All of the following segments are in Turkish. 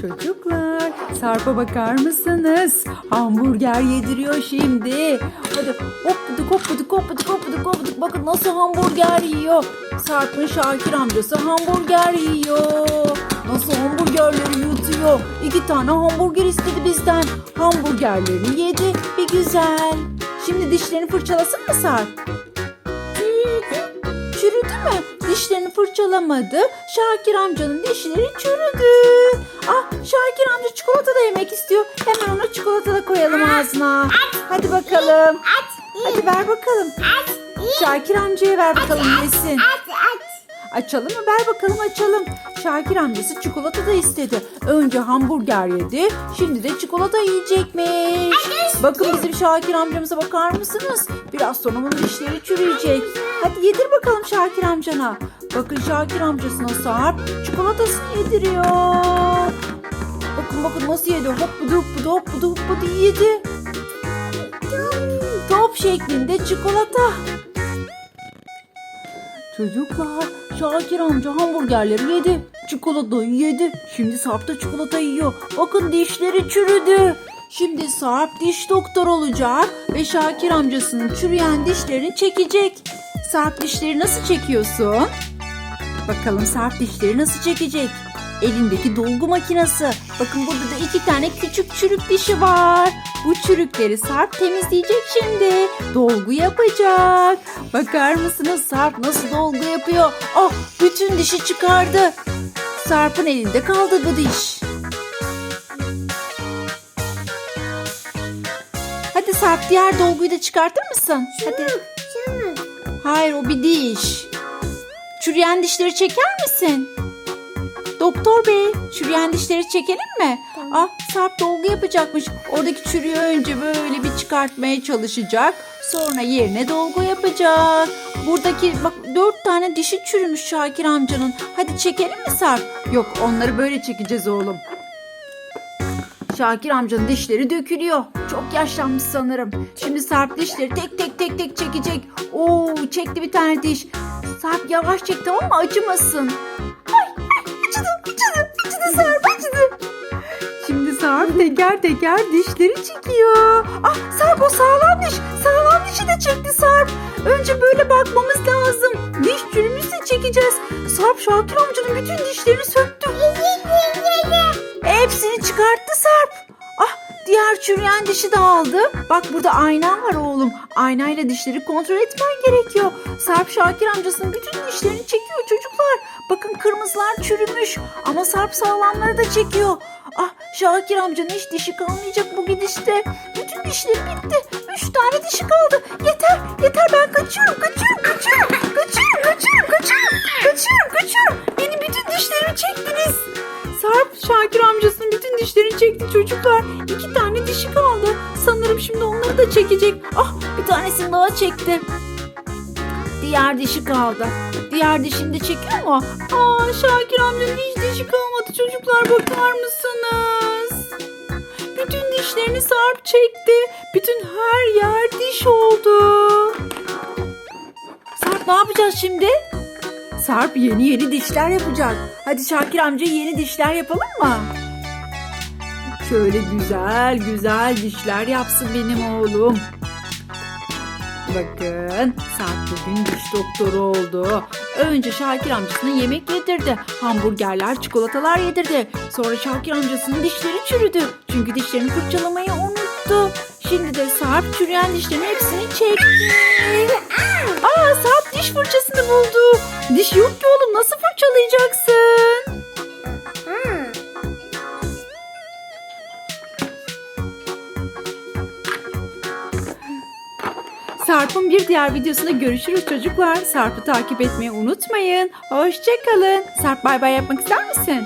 Çocuklar, Sarp'a bakar mısınız? Hamburger yediriyor şimdi. Hadi hoppuduk hoppuduk hoppuduk hoppuduk hoppuduk. Bakın nasıl hamburger yiyor. Sarp'ın Şakir amcası hamburger yiyor. Nasıl hamburgerleri yutuyor. İki tane hamburger istedi bizden. Hamburgerlerini yedi. Bir güzel. Şimdi dişlerini fırçalasın mı Sarp? Çürüdü mü? Dişlerini fırçalamadı. Şakir amcanın dişleri çürüdü. Ah Şakir amca çikolata da yemek istiyor. Hemen ona çikolata da koyalım ağzına. Hadi bakalım. Hadi ver bakalım. Şakir amcaya ver bakalım yesin. Açalım mı? Ver bakalım açalım. Şakir amcası çikolata da istedi. Önce hamburger yedi. Şimdi de çikolata yiyecekmiş. Bakın bizim Şakir amcamıza bakar mısınız? Biraz sonra bunun dişleri çürüyecek. Hadi yedir bakalım Şakir amcana. Bakın Şakir amcasına Sarp çikolatasını yediriyor. Bakın bakın nasıl yedi. Hoppudu hoppudu hoppudu hoppudu yedi. Top şeklinde çikolata. Çocuklar, Şakir amca hamburgerleri yedi. Çikolatayı yedi. Şimdi Sarp da çikolata yiyor. Bakın dişleri çürüdü. Şimdi Sarp diş doktor olacak ve Şakir amcasının çürüyen dişlerini çekecek. Sarp dişleri nasıl çekiyorsun? Bakalım Sarp dişleri nasıl çekecek? Elindeki dolgu makinesi. Bakın burada da iki tane küçük çürük dişi var. Bu çürükleri Sarp temizleyecek şimdi. Dolgu yapacak. Bakar mısınız Sarp nasıl dolgu yapıyor? Oh bütün dişi çıkardı. Sarp'ın elinde kaldı bu diş. Hadi Sarp diğer dolguyu da çıkartır mısın? Hadi. Hayır o bir diş. Çürüyen dişleri çeker misin? Doktor bey çürüyen dişleri çekelim mi? Ah Sarp dolgu yapacakmış. Oradaki çürüğü önce böyle bir çıkartmaya çalışacak. Sonra yerine dolgu yapacak. Buradaki bak dört tane dişi çürümüş Şakir amcanın. Hadi çekelim mi Sarp? Yok onları böyle çekeceğiz oğlum. Şakir amcanın dişleri dökülüyor. Çok yaşlanmış sanırım. Şimdi Sarp dişleri tek tek tek tek çekecek. Oo çekti bir tane diş. Sarp yavaş çek tamam mı acımasın. Acıdı acıdı Sarp acıdı. Şimdi Sarp teker teker dişleri çekiyor. Ah Sarp o sağlam diş. Sağlam dişi de çekti Sarp. Önce böyle bakmamız lazım. Diş çürümüşse çekeceğiz. Sarp Şakir amcanın bütün dişlerini söktü. Hepsini. Ah diğer çürüyen dişi de aldı. Bak burada ayna var oğlum. Aynayla dişleri kontrol etmen gerekiyor. Sarp Şakir amcasının bütün dişlerini çekiyor çocuklar. Bakın kırmızılar çürümüş ama Sarp sağlamları da çekiyor. Ah Şakir amcanın hiç dişi kalmayacak bu gidişte. Bütün dişleri bitti. Üç tane dişi kaldı. Yeter yeter ben kaçıyorum kaçıyorum kaçıyorum. Çocuklar. İki tane dişi kaldı. Sanırım şimdi onları da çekecek. Ah bir tanesini daha çekti. Diğer dişi kaldı. Diğer dişini de çekiyor mu? Aa Şakir amcanın hiç dişi kalmadı çocuklar bakar mısınız? Bütün dişlerini Sarp çekti. Bütün her yer diş oldu. Sarp ne yapacağız şimdi? Sarp yeni yeni dişler yapacak. Hadi Şakir amca yeni dişler yapalım mı? Şöyle güzel güzel dişler yapsın benim oğlum. Bakın Sarp bugün diş doktoru oldu. Önce Şakir amcasına yemek yedirdi. Hamburgerler, çikolatalar yedirdi. Sonra Şakir amcasının dişleri çürüdü. Çünkü dişlerini fırçalamayı unuttu. Şimdi de Sarp çürüyen dişlerin hepsini çekti. Aa Sarp diş fırçasını buldu. Diş yok ki oğlum nasıl fırçalayacaksın? Sarp'ın bir diğer videosunda görüşürüz çocuklar. Sarp'ı takip etmeyi unutmayın. Hoşçakalın. Sarp bay bay yapmak ister misin?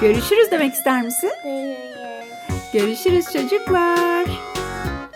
Görüşürüz demek ister misin? Görüşürüz çocuklar.